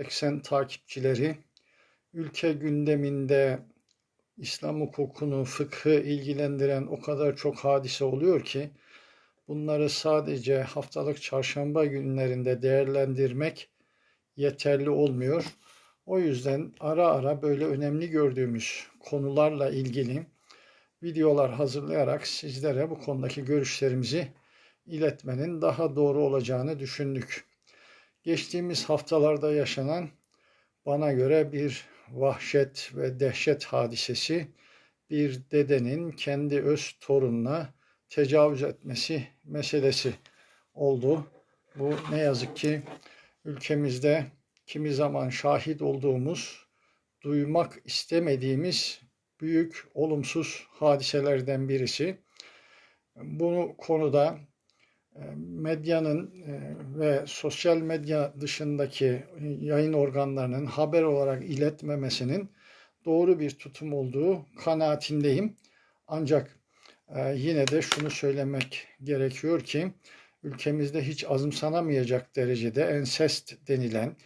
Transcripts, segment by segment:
eksen takipçileri, ülke gündeminde İslam hukukunu, fıkhı ilgilendiren o kadar çok hadise oluyor ki bunları sadece haftalık çarşamba günlerinde değerlendirmek yeterli olmuyor. O yüzden ara ara böyle önemli gördüğümüz konularla ilgili videolar hazırlayarak sizlere bu konudaki görüşlerimizi iletmenin daha doğru olacağını düşündük. Geçtiğimiz haftalarda yaşanan bana göre bir vahşet ve dehşet hadisesi bir dedenin kendi öz torununa tecavüz etmesi meselesi oldu. Bu ne yazık ki ülkemizde kimi zaman şahit olduğumuz, duymak istemediğimiz büyük olumsuz hadiselerden birisi. Bu konuda medyanın e, ve sosyal medya dışındaki yayın organlarının haber olarak iletmemesinin doğru bir tutum olduğu kanaatindeyim. Ancak e, yine de şunu söylemek gerekiyor ki ülkemizde hiç azımsanamayacak derecede ensest denilen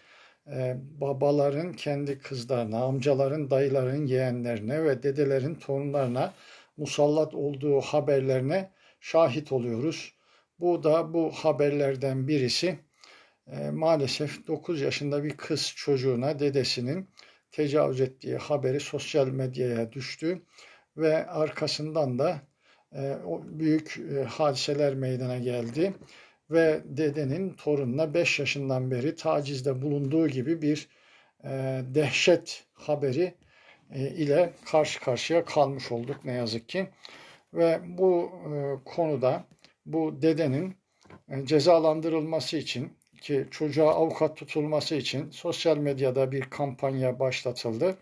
babaların kendi kızlarına, amcaların, dayıların yeğenlerine ve dedelerin torunlarına musallat olduğu haberlerine şahit oluyoruz. Bu da bu haberlerden birisi. E, maalesef 9 yaşında bir kız çocuğuna dedesinin tecavüz ettiği haberi sosyal medyaya düştü ve arkasından da e, o büyük e, hadiseler meydana geldi ve dedenin torununa 5 yaşından beri tacizde bulunduğu gibi bir e, dehşet haberi e, ile karşı karşıya kalmış olduk ne yazık ki. Ve bu e, konuda bu dedenin e, cezalandırılması için ki çocuğa avukat tutulması için sosyal medyada bir kampanya başlatıldı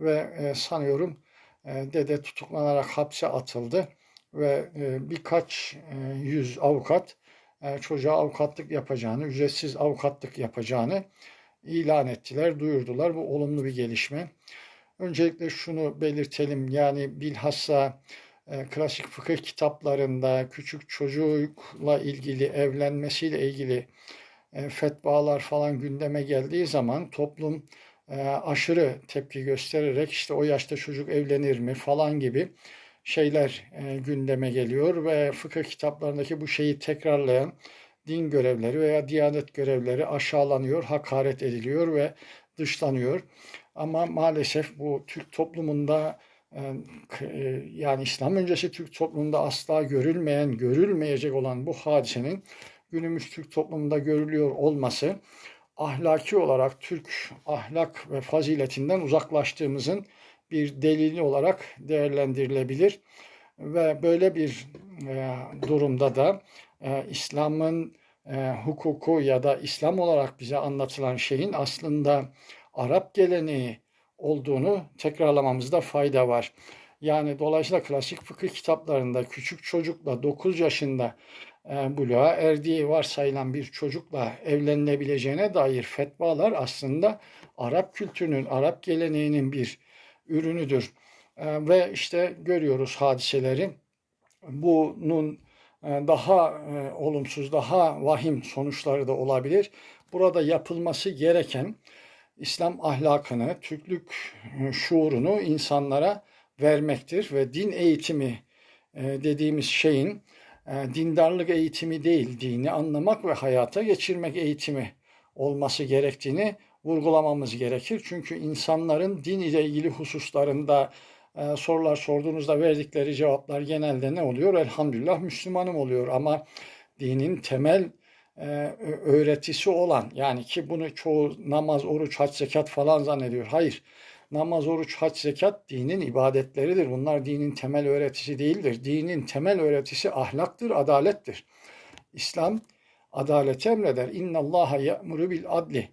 ve e, sanıyorum e, dede tutuklanarak hapse atıldı ve birkaç yüz avukat çocuğa avukatlık yapacağını, ücretsiz avukatlık yapacağını ilan ettiler, duyurdular. Bu olumlu bir gelişme. Öncelikle şunu belirtelim yani bilhassa klasik fıkıh kitaplarında küçük çocukla ilgili evlenmesiyle ilgili e, fetvalar falan gündeme geldiği zaman toplum e, aşırı tepki göstererek işte o yaşta çocuk evlenir mi falan gibi şeyler gündeme geliyor ve fıkıh kitaplarındaki bu şeyi tekrarlayan din görevleri veya diyanet görevleri aşağılanıyor, hakaret ediliyor ve dışlanıyor. Ama maalesef bu Türk toplumunda e, yani İslam öncesi Türk toplumunda asla görülmeyen, görülmeyecek olan bu hadisenin günümüz Türk toplumunda görülüyor olması ahlaki olarak Türk ahlak ve faziletinden uzaklaştığımızın bir delili olarak değerlendirilebilir. Ve böyle bir e, durumda da e, İslam'ın e, hukuku ya da İslam olarak bize anlatılan şeyin aslında Arap geleneği olduğunu tekrarlamamızda fayda var. Yani dolayısıyla klasik fıkıh kitaplarında küçük çocukla 9 yaşında e, buluğa erdiği varsayılan bir çocukla evlenilebileceğine dair fetvalar aslında Arap kültürünün, Arap geleneğinin bir ürünüdür. E, ve işte görüyoruz hadiseleri. Bunun e, daha e, olumsuz, daha vahim sonuçları da olabilir. Burada yapılması gereken İslam ahlakını, Türklük e, şuurunu insanlara vermektir ve din eğitimi e, dediğimiz şeyin e, dindarlık eğitimi değil, dini anlamak ve hayata geçirmek eğitimi olması gerektiğini vurgulamamız gerekir. Çünkü insanların din ile ilgili hususlarında sorular sorduğunuzda verdikleri cevaplar genelde ne oluyor? Elhamdülillah Müslümanım oluyor ama dinin temel öğretisi olan yani ki bunu çoğu namaz, oruç, hac, zekat falan zannediyor. Hayır. Namaz, oruç, hac, zekat dinin ibadetleridir. Bunlar dinin temel öğretisi değildir. Dinin temel öğretisi ahlaktır, adalettir. İslam adaleti emreder. İnna Allaha ya'muru bil adli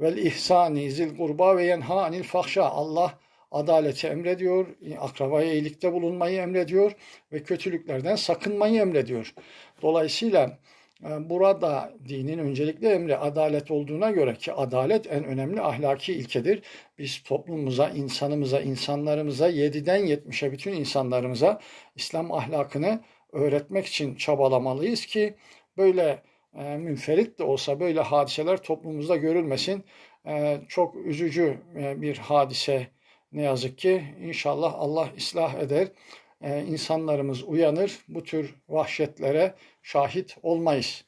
vel ihsani zil kurba ve yenha anil fahşa. Allah adaleti emrediyor, akrabaya iyilikte bulunmayı emrediyor ve kötülüklerden sakınmayı emrediyor. Dolayısıyla burada dinin öncelikli emri adalet olduğuna göre ki adalet en önemli ahlaki ilkedir. Biz toplumumuza, insanımıza, insanlarımıza, 7'den 70'e bütün insanlarımıza İslam ahlakını öğretmek için çabalamalıyız ki böyle e, münferit de olsa böyle hadiseler toplumumuzda görülmesin. e, çok üzücü e, bir hadise ne yazık ki. İnşallah Allah ıslah eder. İnsanlarımız uyanır. Bu tür vahşetlere şahit olmayız.